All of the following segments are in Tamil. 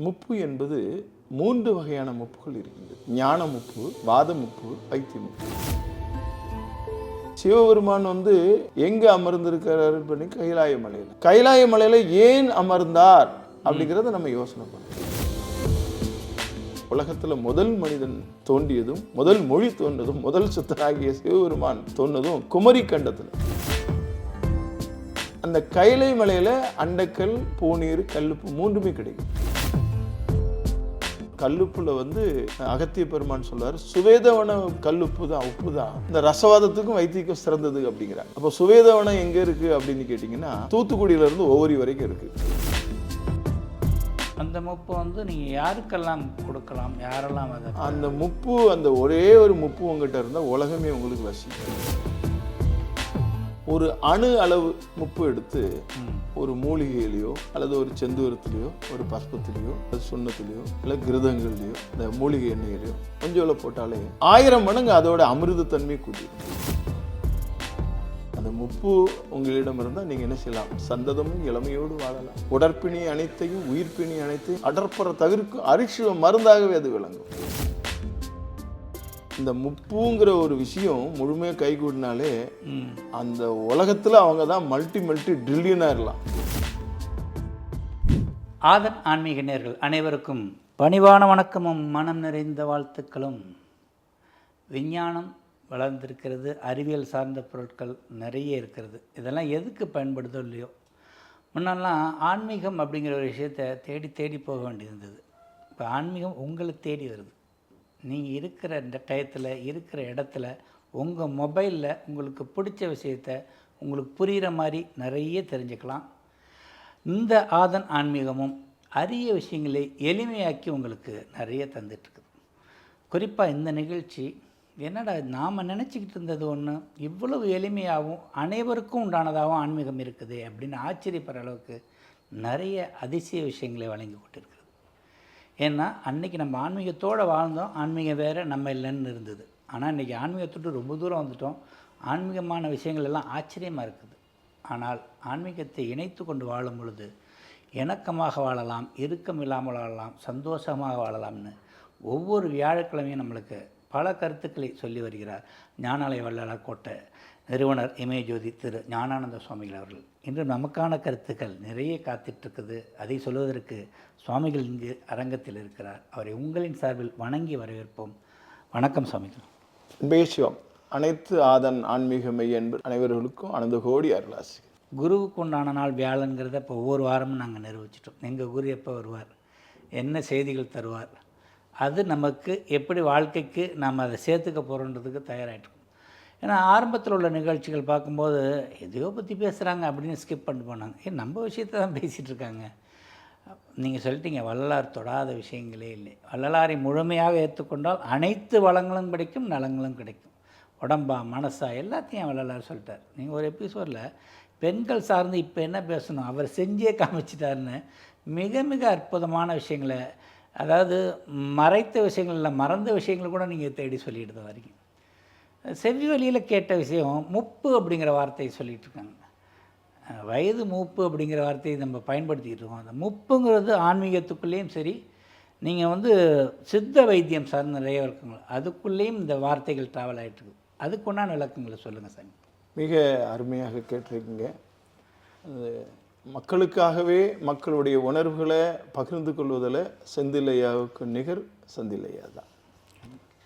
முப்பு என்பது மூன்று வகையான முப்புகள் இருக்கின்றது. ஞான முப்பு வாத முப்பு வைத்திய முப்பு. சிவபெருமான் வந்து எங்க அமர்ந்திருக்கிறாரு பண்ணி கைலாய மலையில. கைலாய மலையில ஏன் அமர்ந்தார் அப்படிங்கிறத நம்ம யோசனை பண்ணணும். உலகத்துல முதல் மனிதன் தோன்றியதும் முதல் மொழி தோன்றதும் முதல் சுத்தனாகிய சிவபெருமான் தோன்றதும் குமரி கண்டத்தில். அந்த கைலை மலையில அண்டக்கல் பூநீர் கல்லுப்பு மூன்றுமே கிடைக்கும். கல்லுப்புல வந்து அகத்திய பெருமான் சொல்றாரு சுவேதவன கல்லுப்பு தான் உப்பு தான். இந்த ரசவாதத்துக்கும் வைத்தியக்கும் சிறந்தது அப்படிங்கிறார். அப்போ சுவேதவனம் எங்க இருக்கு அப்படின்னு கேட்டிங்கன்னா தூத்துக்குடியில இருந்து ஒவ்வொரு வரைக்கும் இருக்கு. அந்த முப்பு வந்து நீங்கள் யாருக்கெல்லாம் கொடுக்கலாம்? யாரெல்லாம் அதை அந்த முப்பு அந்த ஒரே ஒரு முப்பு உங்ககிட்ட இருந்தால் உலகமே உங்களுக்கு வசிக்கும். ஒரு அணு அளவு முப்பு எடுத்து ஒரு மூலிகையிலையோ அல்லது ஒரு செந்தூரத்துலேயோ ஒரு பஸ்பத்திலையோ அல்லது சுண்ணத்துலையோ இல்லை கிருதங்கள்லையோ இந்த மூலிகை எண்ணெயிலையோ கொஞ்சம் போட்டாலே ஆயிரம் மடங்கு அதோட அமிர்தத்தன்மை கூட்டிடும் அந்த முப்பு உங்களிடம் இருந்தால் நீங்கள் என்ன செய்யலாம்? சந்ததமும் இளமையோடு வாழலாம். உடற்பிணி அனைத்தையும் உயிர்ப்பிணி அனைத்தையும் அடற்புற தவிர்க்கும் அரிசிவ மருந்தாகவே அது விளங்கும். இந்த முப்புங்கிற ஒரு விஷயம் முழுமையாக கைகூடினாலே அந்த உலகத்தில் அவங்க தான் மல்டி மல்டி ட்ரில்லியனாக ஆதன் ஆன்மீக நேர்கள் அனைவருக்கும் பணிவான வணக்கமும் மனம் நிறைந்த வாழ்த்துக்களும். விஞ்ஞானம் வளர்ந்திருக்கிறது அறிவியல் சார்ந்த பொருட்கள் நிறைய இருக்கிறது. இதெல்லாம் எதுக்கு பயன்படுதோ இல்லையோ? முன்னெல்லாம் ஆன்மீகம் அப்படிங்கிற ஒரு விஷயத்தை தேடி தேடி போக வேண்டியிருந்தது. இப்போ ஆன்மீகம் உங்களை தேடி வருது. நீங்கள் இருக்கிற இந்த டயத்தில் இருக்கிற இடத்துல உங்கள் மொபைலில் உங்களுக்கு பிடிச்ச விஷயத்த உங்களுக்கு புரிகிற மாதிரி நிறைய தெரிஞ்சுக்கலாம். இந்த ஆதன் ஆன்மீகமும் அரிய விஷயங்களை எளிமையாக்கி உங்களுக்கு நிறைய தந்துட்டுருக்குது. குறிப்பாக இந்த நிகழ்ச்சி என்னடா நாம் நினச்சிக்கிட்டு இருந்தது ஒன்று இவ்வளவு எளிமையாகவும் அனைவருக்கும் உண்டானதாகவும் ஆன்மீகம் இருக்குது அப்படின்னு ஆச்சரியப்படுற அளவுக்கு நிறைய அதிசய விஷயங்களை வழங்கி கொண்டிருக்கிறது ஏன்னா அன்னைக்கு நம்ம ஆன்மீகத்தோடு வாழ்ந்தோம் ஆன்மீகம் வேறு நம்ம இல்லைன்னு இருந்தது. ஆனால் இன்றைக்கி ஆன்மீகத்தோடு ரொம்ப தூரம் வந்துட்டோம். ஆன்மீகமான விஷயங்கள் எல்லாம் ஆச்சரியமாக இருக்குது. ஆனால் ஆன்மீகத்தை இணைத்து கொண்டு வாழும் பொழுது இணக்கமாக வாழலாம் இறுக்கம் இல்லாமல் வாழலாம் சந்தோஷமாக வாழலாம்னு ஒவ்வொரு வியாழக்கிழமையும் நம்மளுக்கு பல கருத்துக்களை சொல்லி வருகிறார். ஞானாலய வள்ளலார் கோட்டை. நிறுவனர் இமயஜோதி திரு ஞானானந்த சுவாமிகள் அவர்கள். இன்று நமக்கான கருத்துக்கள் நிறைய காத்திட்டிருக்குது. அதை சொல்வதற்கு சுவாமிகள் இங்கு அரங்கத்தில் இருக்கிறார். அவரை உங்களின் சார்பில் வணங்கி வரவேற்போம். வணக்கம் சுவாமிகள். பேசியோம் அனைத்து ஆதன் ஆன்மீக மெய் என்பது அனைவர்களுக்கும் அனந்த கோடி அருளாசி குருவுக்கு உண்டான நாள் வியாழங்கிறத இப்போ ஒவ்வொரு வாரமும் நாங்கள் நிர்வகிச்சிட்டோம் எங்கள் குரு எப்போ வருவார்? என்ன செய்திகள் தருவார்? அது நமக்கு எப்படி வாழ்க்கைக்கு நாம் அதை சேர்த்துக்க போகிறோன்றதுக்கு தயாராகிட்டோம் ஏன்னா ஆரம்பத்தில் உள்ள நிகழ்ச்சிகள் பார்க்கும்போது எதையோ பற்றி பேசுகிறாங்க அப்படின்னு ஸ்கிப் பண்ணிட்டு போனாங்க. ஏன் நம்ம விஷயத்தை தான் பேசிகிட்டு இருக்காங்க. நீங்கள் சொல்லிட்டீங்க வள்ளலார் தொடாத விஷயங்களே இல்லை. வள்ளலாரை முழுமையாக ஏற்றுக்கொண்டால் அனைத்து வளங்களும் கிடைக்கும் நலங்களும் கிடைக்கும். உடம்பா மனசா எல்லாத்தையும் வள்ளலார் சொல்லிட்டார். நீங்கள் ஒரு எபிசோடில் பெண்கள் சார்ந்து இப்போ என்ன பேசணும்? அவர் செஞ்சே காமிச்சிட்டாருன்னு மிக மிக அற்புதமான விஷயங்களை அதாவது மறைத்த விஷயங்கள் இல்லை மறந்த விஷயங்களை கூட நீங்கள் தேடி சொல்லிட்டு தான் வரீங்க. செவி வழியில் கேட்ட விஷயம் முப்பு அப்படிங்கிற வார்த்தையை சொல்லிகிட்டு இருக்காங்க. வயது மூப்பு அப்படிங்கிற வார்த்தையை நம்ம பயன்படுத்திக்கிட்டு இருக்கோம். அந்த முப்புங்கிறது ஆன்மீகத்துக்குள்ளேயும் சரி நீங்கள் வந்து சித்த வைத்தியம் சார்ந்த நிறைய இருக்குங்க. அதுக்குள்ளேயும் இந்த வார்த்தைகள் ட்ராவல் ஆகிட்டு இருக்கு. அதுக்குண்டான விளக்கங்களை சொல்லுங்கள் சாமி. மிக அருமையாக கேட்டிருக்கீங்க. அது மக்களுக்காகவே மக்களுடைய உணர்வுகளை பகிர்ந்து கொள்வதில் செந்தில்லையாவுக்கு நிகர் செந்தில்லையா தான்.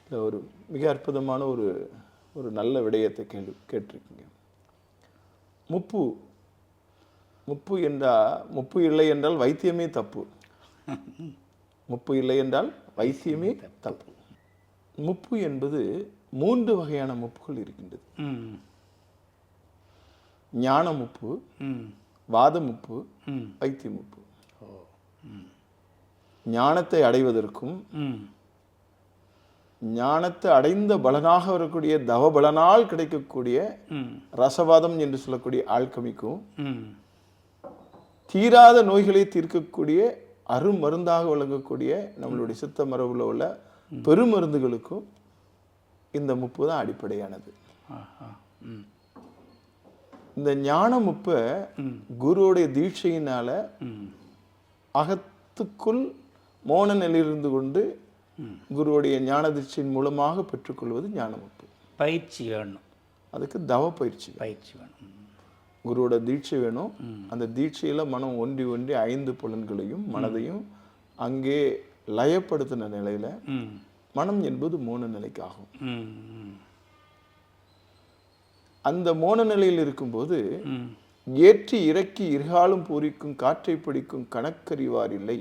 இல்லை ஒரு மிக அற்புதமான ஒரு ஒரு நல்ல விடயத்தை கேள்வி கேட்டிருக்கீங்க. முப்பு முப்பு என்றால் முப்பு இல்லை என்றால் வைத்தியமே தப்பு. முப்பு இல்லை என்றால் வைத்தியமே தப்பு. முப்பு என்பது மூன்று வகையான முப்புகள் இருக்கின்றது. ஞான முப்பு வாத முப்பு வைத்திய முப்பு. ஞானத்தை அடைவதற்கும் ம் ஞானத்தை அடைந்த பலனாக வரக்கூடிய தவ பலனால் கிடைக்கக்கூடிய ரசவாதம் என்று சொல்லக்கூடிய ஆல்கமிக்கும். ம். தீராத நோய்களை தீர்க்கக்கூடிய அருமருந்தாக விளங்கக்கூடிய நம்மளுடைய சித்த மரபுல உள்ள பெருமருந்துகளுக்கும் இந்த முப்பு தான் அடிப்படையானது. இந்த ஞான முப்பை குருவுடைய தீட்சையினால அகத்துக்குள் மோன நிலையிலிருந்து கொண்டு குருவுடைய ஞான மூலமாக பெற்றுக்கொள்வது ஞான முப்பு பயிற்சி வேணும். அதுக்கு தவ பயிற்சி பயிற்சி வேணும். குருவோட தீட்சை வேணும். அந்த தீட்சையில மனம் ஒன்றி ஒன்றி ஐந்து புலன்களையும் மனதையும் அங்கே லயப்படுத்தின நிலையில மனம் என்பது மோன நிலைக்கு ஆகும் அந்த மோன நிலையில் இருக்கும்போது ஏற்றி இறக்கி இருகாலும் பூரிக்கும் காற்றை பிடிக்கும் கணக்கறிவார் இல்லை.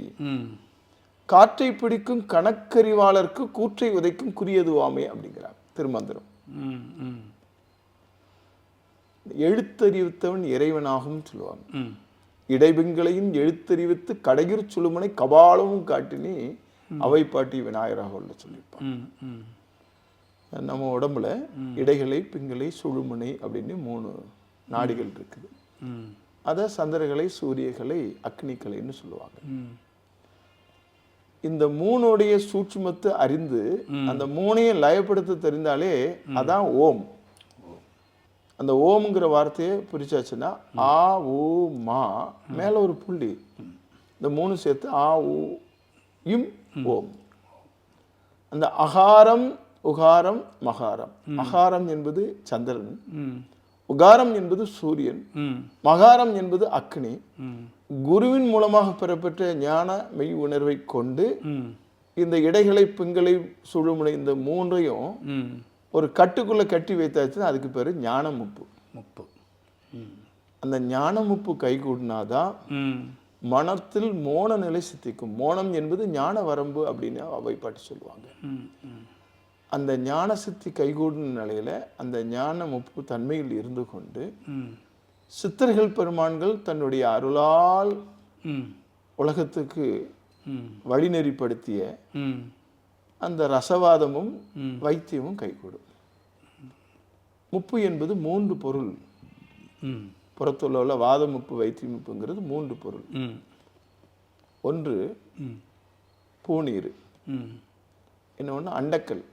காற்றை பிடிக்கும் கணக்கறிவாளருக்கு கூற்றை உதைக்கும் குறியதுவாமே அப்படிங்கிறார் திருமந்திரம். ம் ம். எழுத்தறிவித்தவன் இறைவனாகும் சொல்லுவாங்க. ம். இடைபெண்களையும் எழுத்தறிவித்து கடையிற் சுழுமனை கபாலமும் காட்டினி அவை பாட்டி விநாயகராக உள்ள சொல்லியிருப்பான் நம்ம உடம்புல இடைகளை பிங்களை சுழுமுனை அப்படின்னு மூணு நாடிகள் இருக்குது. அதை சந்திரகலை சூரியகலை அக்னிகலைன்னு சொல்லுவாங்க. இந்த மூணுடைய சூட்சுமத்தை அறிந்து அந்த மூணையும் லயப்படுத்த தெரிந்தாலே அதான் ஓம். அந்த ஓம்ங்கிற வார்த்தையை பிரிச்சாச்சுன்னா ஆ ஊ மா மேல ஒரு புள்ளி. இந்த மூணு சேர்த்து ஆ ஊ இம் ஓம். அந்த அகாரம் உகாரம் மகாரம். அகாரம் என்பது சந்திரன். உகாரம் என்பது சூரியன். மகாரம் என்பது அக்னி. குருவின் மூலமாக பெறப்பெற்ற ஞான மெய் உணர்வை கொண்டு இந்த இடைகளை பிங்களை சுழுமுனை இந்த மூன்றையும் ஒரு கட்டுக்குள்ள கட்டி வைத்தாச்சுன்னா அதுக்கு பேரு ஞான முப்பு. முப்பு. அந்த ஞான முப்பு கைகூடினாதான் மனத்தில் மோன நிலை சித்திக்கும். மோனம் என்பது ஞான வரம்பு அப்படின்னு அவை பாட்டி சொல்லுவாங்க. அந்த ஞான சித்தி கைகூடின நிலையில அந்த ஞான முப்பு தன்மையில் இருந்து கொண்டு சித்தர்கள் பெருமான்கள் தன்னுடைய அருளால் உலகத்துக்கு வழிநெறிப்படுத்திய அந்த ரசவாதமும். வைத்தியமும் கைகூடும். முப்பு என்பது மூன்று பொருள். ம். புறத்துல உள்ள வாத முப்பு வைத்திய முப்புங்கிறது மூன்று பொருள். ஒன்று ம். பூநீர். இன்னொன்று அண்டக்கல்.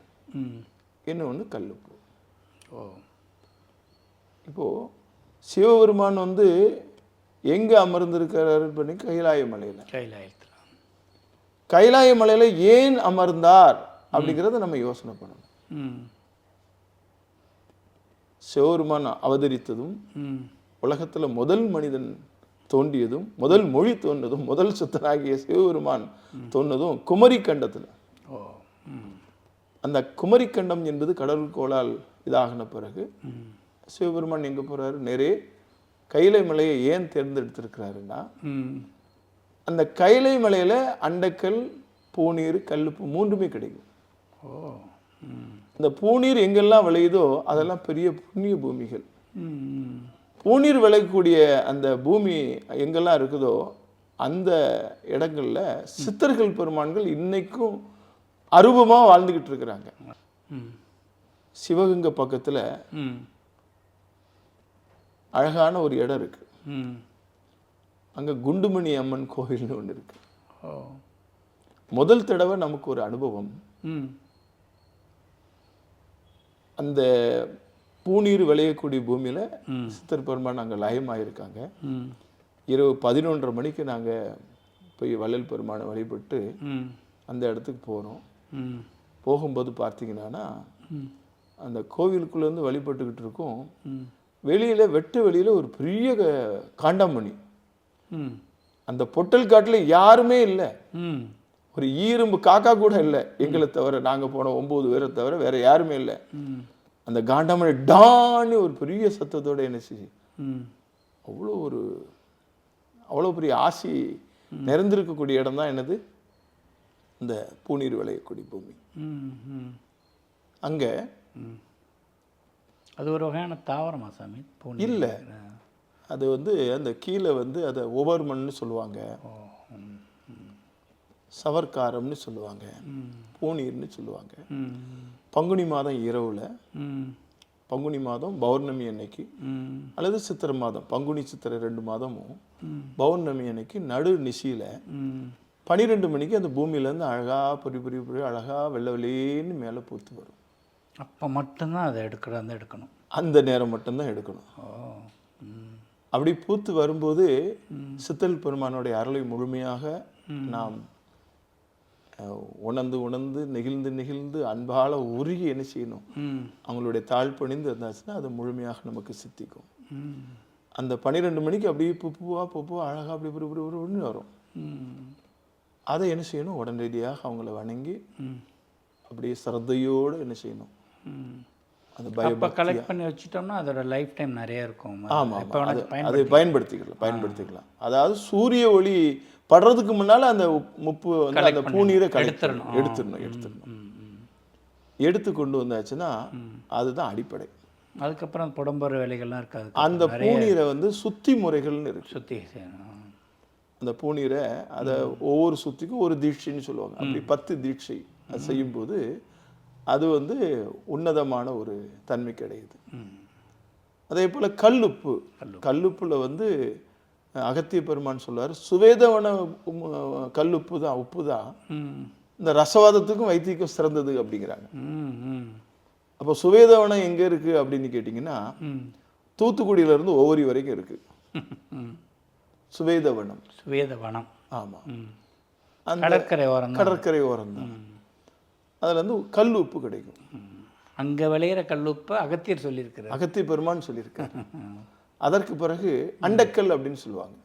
இன்னொன்று கல்லுப்பு. ஓ. இப்போ சிவபெருமான் வந்து எங்க அமர்ந்திருக்கிறாரு பண்ணி கைலாய மலையில. கைலாயத்தில். கைலாய மலையில ஏன் அமர்ந்தார் அப்படிங்கிறத நம்ம யோசனை பண்ணணும். சிவபெருமான் அவதரித்ததும் உலகத்துல முதல் மனிதன் தோன்றியதும் முதல் மொழி தோன்றதும் முதல் சுத்தனாகிய சிவபெருமான் தோன்றதும் குமரி கண்டத்துல. அந்த குமரி கண்டம் என்பது கடல் கோளால் இதாகின பிறகு சிவபெருமான் எங்க போறாரு? நேரே கைலை மலையை ஏன் தேர்ந்தெடுத்திருக்கிறாருன்னா அந்த கைலை மலையில அண்டக்கல் பூநீர் கல்லுப்பு மூன்றுமே கிடைக்கும். ஓ இந்த பூநீர் எங்கெல்லாம் விளையுதோ அதெல்லாம் பெரிய புண்ணிய பூமிகள். பூநீர் விளையக்கூடிய அந்த பூமி எங்கெல்லாம் இருக்குதோ அந்த இடங்கள்ல சித்தர்கள் பெருமான்கள் இன்னைக்கும் அருபமா வாழ்ந்துகிட்டு இருக்கிறாங்க. சிவகங்கை பக்கத்துல அழகான ஒரு இடம் இருக்கு. ம். அங்க குண்டுமணி அம்மன் கோவில்னு ஒன்று இருக்கு. முதல் தடவை நமக்கு ஒரு அனுபவம். ம். அந்த பூநீர் விளையக்கூடிய பூமியில. சித்தர் பெருமான் அங்க லயமாயிருக்காங்க. ம். இரவு பதினொன்றரை மணிக்கு நாங்க போய் வள்ளல் பெருமானை வழிபட்டு அந்த இடத்துக்கு போறோம் ம். போகும்போது பார்த்தீங்கன்னா அந்த கோவிலுக்குள்ள இருந்து வழிபட்டுக்கிட்டு இருக்கோம். வெளியில வெட்டு வெளியில ஒரு பெரிய காண்டாமணி. ம். அந்த பொட்டல் காட்டுல யாருமே இல்லை. ம். ஒரு ஈரும்பு காக்கா கூட இல்லை. எங்களை தவிர நாங்க போன ஒன்பது பேரை தவிர வேற யாருமே இல்லை. ம். அந்த காண்டாமணி டான்னு ஒரு பெரிய சத்தத்தோட என்ன செய்யுது? ம். அவ்வளோ ஒரு அவ்வளோ பெரிய ஆசி நிறைந்திருக்கக்கூடிய இடம் தான் என்னது? இந்த பூநீர் விளையக்கூடிய பூமி. அங்க ம். அது ஒரு வகையான தாவரமா சாமி? இல்ல. அது வந்து அந்த கீழே வந்து அதை ஓவர்மன்னு சொல்லுவாங்க. சவர்க்காரம்னு சொல்லுவாங்க. பூநீர்னு சொல்லுவாங்க. பங்குனி மாதம் இரவில் பங்குனி மாதம் பௌர்ணமி அன்னைக்கு அல்லது சித்திரை மாதம் பங்குனி சித்திரை ரெண்டு மாதமும் பௌர்ணமி அன்னைக்கு நடு நிசியில் ம். பன்னிரெண்டு மணிக்கு அந்த பூமியிலேருந்து அழகாக பொறி பொறி பொறி அழகாக வெள்ளை வெளியேன்னு மேலே பூத்து வரும். அப்போ மட்டும்தான் அதை எடுக்கிற அந்த எடுக்கணும். அந்த நேரம் மட்டும்தான் எடுக்கணும். அப்படி பூத்து வரும்போது சித்தல் பெருமானுடைய அருளை முழுமையாக நாம் உணர்ந்து உணர்ந்து நெகிழ்ந்து நெகிழ்ந்து அன்பால உருகி என்ன செய்யணும்? அவங்களுடைய தாழ் பணிந்து இருந்தாச்சுன்னா அது முழுமையாக நமக்கு சித்திக்கும். அந்த பன்னிரெண்டு மணிக்கு அப்படியே பூ பூவா பூ பூவா அழகாக அப்படி புரு புரு புருன்னு வரும். அதை என்ன செய்யணும்? உடனடியாக அவங்கள வணங்கி அப்படியே சிரத்தையோடு என்ன செய்யணும்? ம் அந்த அப்போ கலெக்ட் பண்ணி வச்சிட்டோம்னா அதோட லைஃப் டைம் நிறைய இருக்கும். ஆமாம் அதை பயன்படுத்திக்கலாம். பயன்படுத்திக்கலாம் அதாவது சூரிய ஒளி படுறதுக்கு முன்னால அந்த முப்பு வந்து அந்த பூநீரை எடுத்துடணும். எடுத்துடணும் எடுத்துடணும். எடுத்து கொண்டு வந்தாச்சுன்னா அதுதான் அடிப்படை. அதுக்கப்புறம் புடம்புற வேலைகள்லாம் இருக்காது. அந்த பூநீரை வந்து சுத்தி முறைகள்னு இருக்கு. செய்யணும். அந்த பூநீரை அதை ஒவ்வொரு சுத்திக்கும் ஒரு தீட்சைன்னு சொல்லுவாங்க. அப்படி பத்து தீட்சை அது செய்யும்போது அது வந்து உன்னதமான ஒரு தன்மை கிடையுது. அதே போல கல்லுப்பு. கல்லுப்புல வந்து அகத்திய பெருமான் சொல்லுவார் சுவேதவன கல்லுப்பு தான் உப்பு தான். இந்த ரசவாதத்துக்கும் வைத்தியக்கும் சிறந்தது அப்படிங்கிறாங்க. அப்போ சுவேதவனம் எங்க இருக்கு அப்படின்னு கேட்டிங்கன்னா ம். தூத்துக்குடியில இருந்து ஒவ்வொரு வரைக்கும் இருக்கு. ம். சுவேதவனம். சுவேத வனம் ஆமா. ம். அந்த கடற்கரை ஓரம் கடற்கரை ஓரம் தான். அதுல இருந்து கல் உப்பு கிடைக்கும். அங்கே விளையிற கல்லுப்பை அகத்தியர் சொல்லியிருக்கிறார். அகத்திய பெருமான் சொல்லியிருக்காரு. அதற்கு பிறகு அண்டக்கல் அப்படின்னு சொல்லுவாங்க.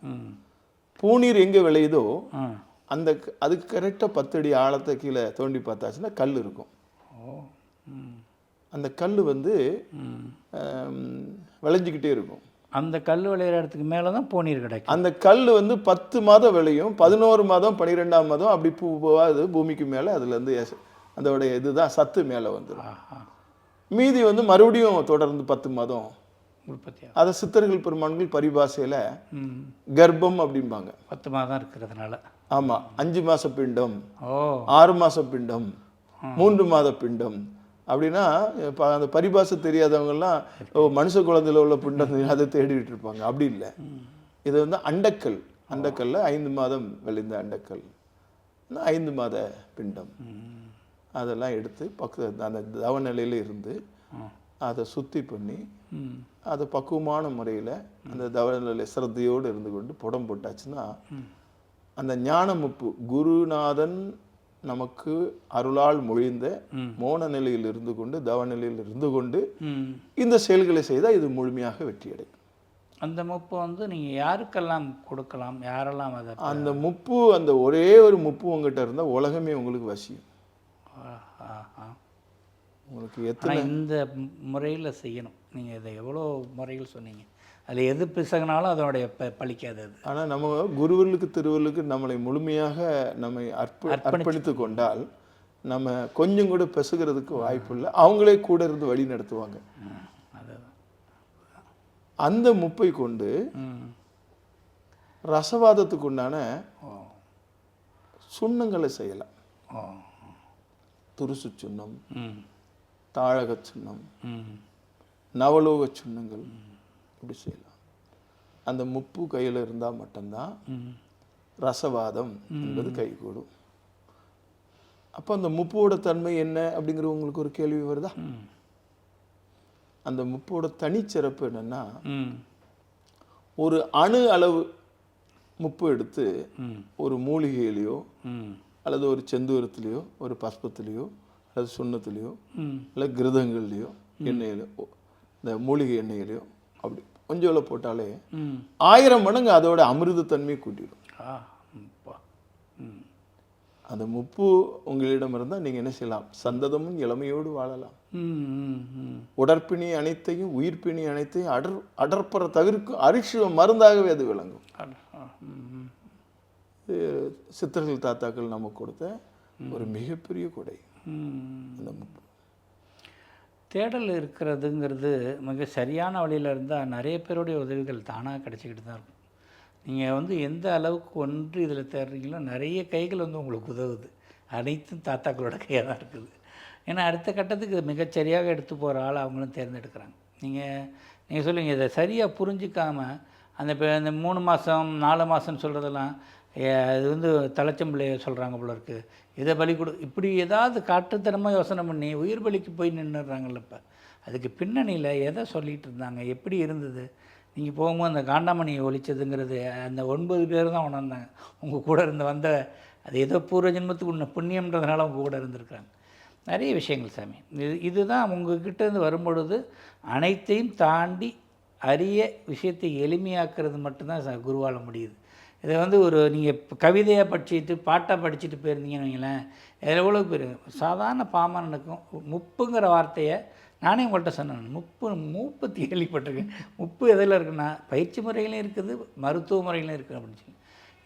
பூநீர் எங்க விளையுதோ அந்த அதுக்கு கரெக்டாக பத்தடி ஆழத்தை கீழே தோண்டி பார்த்தாச்சுன்னா கல் இருக்கும். அந்த கல் வந்து விளைஞ்சிக்கிட்டே இருக்கும். அந்த கல் விளையிற இடத்துக்கு மேலே தான் போனீர் கிடைக்கும். அந்த கல் வந்து பத்து மாதம் விளையும் பதினோரு மாதம் பன்னிரெண்டாம் மாதம் அப்படி பூ பூவா அது பூமிக்கு மேலே அதுலேருந்து அதோடைய இதுதான் சத்து மேலே வந்துடும் மீதி வந்து மறுபடியும் தொடர்ந்து பத்து மாதம். உற்பத்தி அதை சித்தர்கள் பெருமான்கள் பரிபாஷையில் கர்ப்பம் அப்படிம்பாங்க. பத்து மாதம் இருக்கிறதுனால. ஆமாம் அஞ்சு மாச பிண்டம் ஆறு மாச பிண்டம் மூன்று மாத பிண்டம் அப்படின்னா இப்போ அந்த பரிபாஷை தெரியாதவங்கெல்லாம் ஓ மனுஷ குழந்தையில உள்ள பிண்டம் அதை தேடிட்டு இருப்பாங்க. அப்படி இல்லை. இது வந்து அண்டக்கல். அண்டக்கல்ல ஐந்து மாதம் விளைந்த அண்டக்கல். ஐந்து மாத பிண்டம். அதெல்லாம் எடுத்து பக்க அந்த தவநிலையில இருந்து அதை சுத்தி பண்ணி அதை பக்குவமான முறையில் அந்த தவநிலை சிரத்தையோடு இருந்து கொண்டு புடம் போட்டாச்சுன்னா அந்த ஞானமுப்பு குருநாதன் நமக்கு அருளால் மொழிந்த மோன நிலையில் இருந்து கொண்டு தவநிலையில் இருந்து கொண்டு இந்த செயல்களை செய்தால் இது முழுமையாக வெற்றி அடையும். அந்த முப்பு வந்து நீங்கள் யாருக்கெல்லாம் கொடுக்கலாம்? யாரெல்லாம் அதை அந்த முப்பு அந்த ஒரே ஒரு முப்பு உங்ககிட்ட இருந்தால் உலகமே உங்களுக்கு வசியும். உங்களுக்கு எத்தனை இந்த முறையில் செய்யணும். நீங்கள் இதை எவ்வளோ முறைகள் சொன்னீங்க. அதில் எது பிசகுனாலும் அதனுடைய ப பலிக்காது அது. ஆனால் நம்ம குருவர்களுக்கு திருவர்களுக்கு நம்மளை முழுமையாக நம்மை அர்ப்ப அர்ப்பணித்து கொண்டால் நம்ம கொஞ்சம் கூட பெசுகிறதுக்கு வாய்ப்பு இல்லை. அவங்களே கூட இருந்து வழி நடத்துவாங்க. அந்த முப்பை கொண்டு ரசவாதத்துக்கு உண்டான சுண்ணங்களை செய்யலாம். துருசு சுண்ணம் தாழக சுண்ணம் நவலோக சுண்ணங்கள் இப்படி செய்யலாம். அந்த முப்பு கையில் இருந்தால் மட்டும்தான் ரசவாதம் என்பது கைகூடும். அப்போ அந்த முப்போட தன்மை என்ன அப்படிங்கிற உங்களுக்கு ஒரு கேள்வி வருதா? அந்த முப்போட தனிச்சிறப்பு என்னன்னா ஒரு அணு அளவு முப்பு எடுத்து ஒரு மூலிகையிலையோ அல்லது ஒரு செந்தூரத்துலேயோ ஒரு பஸ்பத்துலேயோ அல்லது சுண்ணத்துலேயோ இல்லை கிருதங்கள்லையோ எண்ணெயிலோ இந்த மூலிகை எண்ணெயிலையோ அப்படி கொஞ்சோல போட்டாலே ஆயிரம் மடங்கு அதோட அமிர்தத்தன்மையை கூட்டிடும். அந்த முப்பு உங்களிடம் இருந்தால் நீங்கள் என்ன செய்யலாம்? சந்ததமும் இளமையோடு வாழலாம். உடற்பிணி அனைத்தையும் உயிர்ப்பிணி அனைத்தையும் அடர் அடர்ப்பற தவிர்க்கும் அரிசிவ மருந்தாகவே அது விளங்கும். சித்தர்கள் தாத்தாக்கள் நமக்கு கொடுத்த ஒரு மிகப்பெரிய கொடை. அந்த தேடல் இருக்கிறதுங்கிறது மிக சரியான வழியில் இருந்தால் நிறைய பேருடைய உதவிகள் தானாக கிடச்சிக்கிட்டு தான் இருக்கும். நீங்கள் வந்து எந்த அளவுக்கு ஒன்று இதில் தேடுறீங்களோ நிறைய கைகள் வந்து உங்களுக்கு உதவுது. அனைத்தும் தாத்தாக்களோட கையாக தான் இருக்குது. ஏன்னா அடுத்த கட்டத்துக்கு மிகச்சரியாக எடுத்து போகிற ஆள் அவங்களும் தேர்ந்தெடுக்கிறாங்க. நீங்கள் நீங்கள் சொல்லுவீங்க இதை சரியாக புரிஞ்சிக்காம அந்த இப்போ இந்த மூணு மாதம் நாலு மாதம்னு சொல்கிறதெல்லாம் அது வந்து தலைச்சம்பிள்ளைய சொல்கிறாங்க போல இருக்குது இதை பலி கொடு இப்படி ஏதாவது காட்டுத்தனமாக யோசனை பண்ணி உயிர் பலிக்கு போய் நின்றுடுறாங்கல்ல இப்போ. அதுக்கு பின்னணியில் எதை சொல்லிகிட்டு இருந்தாங்க? எப்படி இருந்தது? நீங்கள் போகும்போது அந்த காண்டாமணியை ஒழிச்சதுங்கிறது அந்த ஒன்பது பேர் தான் உணர்ந்தாங்க. உங்கள் கூட இருந்த வந்த அது ஏதோ பூர்வ ஜென்மத்துக்கு உன்ன புண்ணியம்ன்றதுனால உங்கள் கூட இருந்திருக்காங்க நிறைய விஷயங்கள் சாமி. இது இதுதான் உங்ககிட்டேருந்து வரும்பொழுது அனைத்தையும் தாண்டி அரிய விஷயத்தை எளிமையாக்குறது மட்டும்தான் குருவால முடியுது. இதை வந்து ஒரு நீங்கள் கவிதையாக படிச்சுட்டு பாட்டாக படிச்சுட்டு போயிருந்தீங்கன்னு வைங்களேன் இதில் எவ்வளோ பேர்? சாதாரண பாமரனுக்கும் முப்புங்கிற வார்த்தையை நானே உங்கள்கிட்ட சொன்னேன். முப்பு மூப்பு கேள்விப்பட்டிருக்கேன். முப்பு எதில் இருக்குன்னா பயிற்சி முறையிலும் இருக்குது மருத்துவ முறையிலும் இருக்குது அப்படின்னு சொல்லி.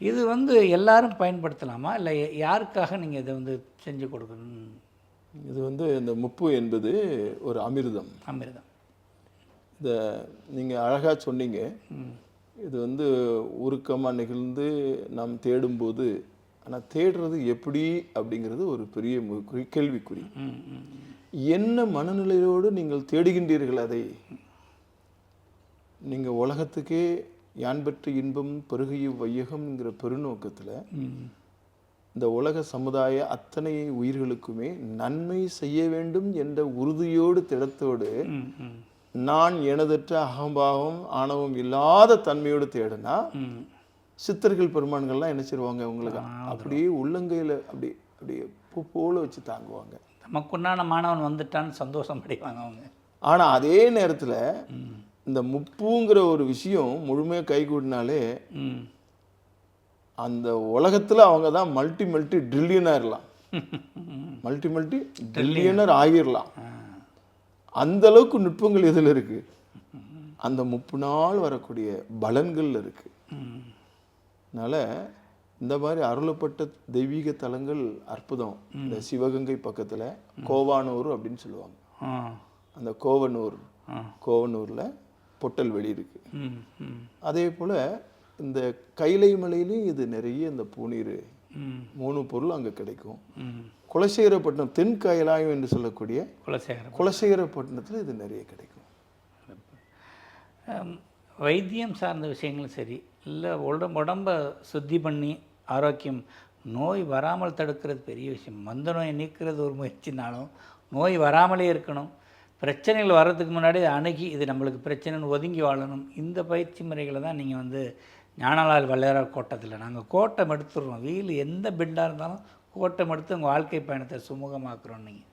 இது வந்து எல்லாரும் பயன்படுத்தலாமா? இல்லை யாருக்காக நீங்கள் இதை வந்து செஞ்சு கொடுக்கணும் இது வந்து இந்த முப்பு என்பது ஒரு அமிர்தம். அமிர்தம். இதை நீங்கள் அழகாக சொன்னீங்க. இது வந்து உருக்கமாக நிகழ்ந்து நாம் தேடும்போது ஆனால் தேடுறது எப்படி அப்படிங்கிறது ஒரு பெரிய மு- குறி- கேள்விக்குறி. என்ன மனநிலையோடு நீங்கள் தேடுகின்றீர்கள் அதை? நீங்கள் உலகத்துக்கே யான் பெற்ற இன்பம் பெருகைய வையகம்ங்கிற பெருநோக்கத்தில் இந்த உலக சமுதாய அத்தனை உயிர்களுக்குமே நன்மை செய்ய வேண்டும் என்ற உறுதியோடு திடத்தோடு நான் எனதற்ற அகம்பாவம் ஆணவம் இல்லாத தன்மையோடு தேடினா சித்தர்கள் பெருமான்கள்லாம் என்ன செய்வாங்க உங்களுக்கு அப்படியே உள்ளங்கையில் அப்படி அப்படியே பூ போல வச்சு தாங்குவாங்க. நமக்குண்டான மாணவன் வந்துட்டான்னு சந்தோஷம் அடைவாங்க அவங்க. ஆனா அதே நேரத்துல இந்த முப்புங்கிற ஒரு விஷயம் முழுமையாக கைகூடினாலே அந்த உலகத்துல அவங்க தான் மல்டி மல்டி ட்ரில்லியனர்லாம் மல்டி மல்டி ட்ரில்லியனர் ஆகிடலாம் அந்த அளவுக்கு நுட்பங்கள் இதில் இருக்கு? அந்த முப்பு நாள் வரக்கூடிய பலன்கள் இருக்கு. ம் அதனால இந்த மாதிரி அருளப்பட்ட தெய்வீக தலங்கள் அற்புதம். இந்த சிவகங்கை பக்கத்துல கோவானூர் அப்படின்னு சொல்லுவாங்க. அந்த கோவனூர். கோவனூர்ல பொட்டல் வெளி இருக்கு. ம் ம். அதே போல இந்த கைலை மலையிலையும் இது நிறைய இந்த பூநீர் மூணு பொருள் அங்க கிடைக்கும். ம். குலசேகரப்பட்டினம் தென் கைலாயம் என்று சொல்லக்கூடிய குலசேகரம் குலசேகரப்பட்டினத்துல இது நிறைய கிடைக்கும். வைத்தியம் சார்ந்த விஷயங்களும் சரி இல்லை உடம்பு உடம்பை சுத்தி பண்ணி ஆரோக்கியம் நோய் வராமல் தடுக்கிறது பெரிய விஷயம். மந்த நோயை நீக்கிறது ஒரு முயற்சினாலும் நோய் வராமலே இருக்கணும். பிரச்சனைகள் வர்றதுக்கு முன்னாடி அணுகி இது நம்மளுக்கு பிரச்சனைன்னு ஒதுங்கி வாழணும். இந்த பயிற்சி முறைகளை தான் நீங்கள் வந்து ஞானலால் வள்ளையரார் கோட்டத்தில். நாங்கள் கோட்டம் எடுத்துடுறோம். வீல் எந்த பெண்டாக இருந்தாலும் கோட்டம் எடுத்து உங்கள் வாழ்க்கை பயணத்தை சுமூகமாக்குறோம் நீங்கள்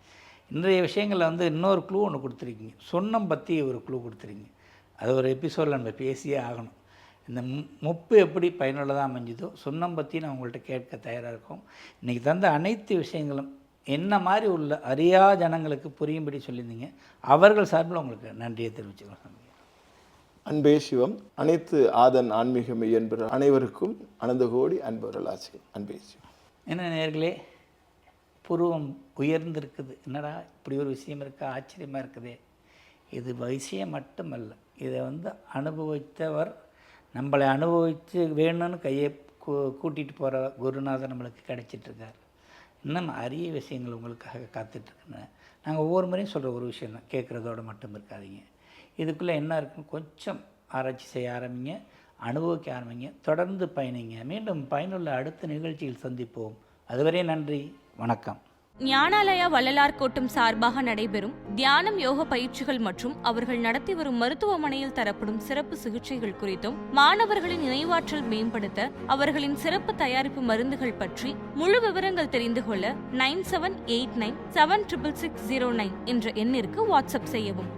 இன்றைய விஷயங்களில் வந்து இன்னொரு க்ளூ ஒன்று கொடுத்துருக்கீங்க. சொன்னம் பற்றி ஒரு க்ளூ கொடுத்துருக்கீங்க. அது ஒரு எபிசோடில் நம்ம பேசியே ஆகணும். இந்த முப்பு எப்படி பயனுள்ளதாக அமைஞ்சுதோ சொன்னம் பற்றி நான் உங்கள்கிட்ட கேட்க தயாராக இருக்கோம். இன்றைக்கி தந்த அனைத்து விஷயங்களும் என்ன மாதிரி உள்ள அறியா ஜனங்களுக்கு புரியும்படி சொல்லியிருந்தீங்க. அவர்கள் சார்பில் உங்களுக்கு நன்றியை தெரிவிச்சுக்கிறோம். சாமி. அன்பே சிவம். அனைத்து ஆதன் ஆன்மீக என்பவர் அனைவருக்கும் அனந்த கோடி அன்பர்கள் அன்பே சிவம். என்ன நேர்களே புருவம் உயர்ந்திருக்குது. என்னடா இப்படி ஒரு விஷயம் இருக்கா? ஆச்சரியமாக இருக்குதே. இது விஷயம் மட்டுமல்ல. இதை வந்து அனுபவித்தவர் நம்மளை அனுபவித்து வேணும்னு கையை கூ கூட்டிகிட்டு போகிற குருநாதர் நம்மளுக்கு கிடைச்சிட்ருக்கார். இன்னும் அரிய விஷயங்கள் உங்களுக்காக காத்துட்ருக்குன்னு. நாங்கள் ஒவ்வொரு முறையும் சொல்கிற ஒரு விஷயம் தான் கேட்குறதோட மட்டும் இருக்காதீங்க. இதுக்குள்ளே என்ன இருக்குன்னு கொஞ்சம் ஆராய்ச்சி செய்ய ஆரம்பிங்க அனுபவிக்க ஆரம்பிங்க தொடர்ந்து பயணிங்க. மீண்டும் பயனுள்ள அடுத்த நிகழ்ச்சியில் சந்திப்போம். அதுவரை நன்றி வணக்கம். ஞானாலயா வள்ளலார் கோட்டம் சார்பாக நடைபெறும் தியானம் யோக பயிற்சிகள் மற்றும் அவர்கள் நடத்தி வரும் மருத்துவமனையில் தரப்படும் சிறப்பு சிகிச்சைகள் குறித்தும் மாணவர்களின் நினைவாற்றல் மேம்படுத்த அவர்களின் சிறப்பு தயாரிப்பு மருந்துகள் பற்றி முழு விவரங்கள் தெரிந்து கொள்ள nine seven eight nine seven triple six zero nine என்ற எண்ணிற்கு வாட்ஸ்அப் செய்யவும்.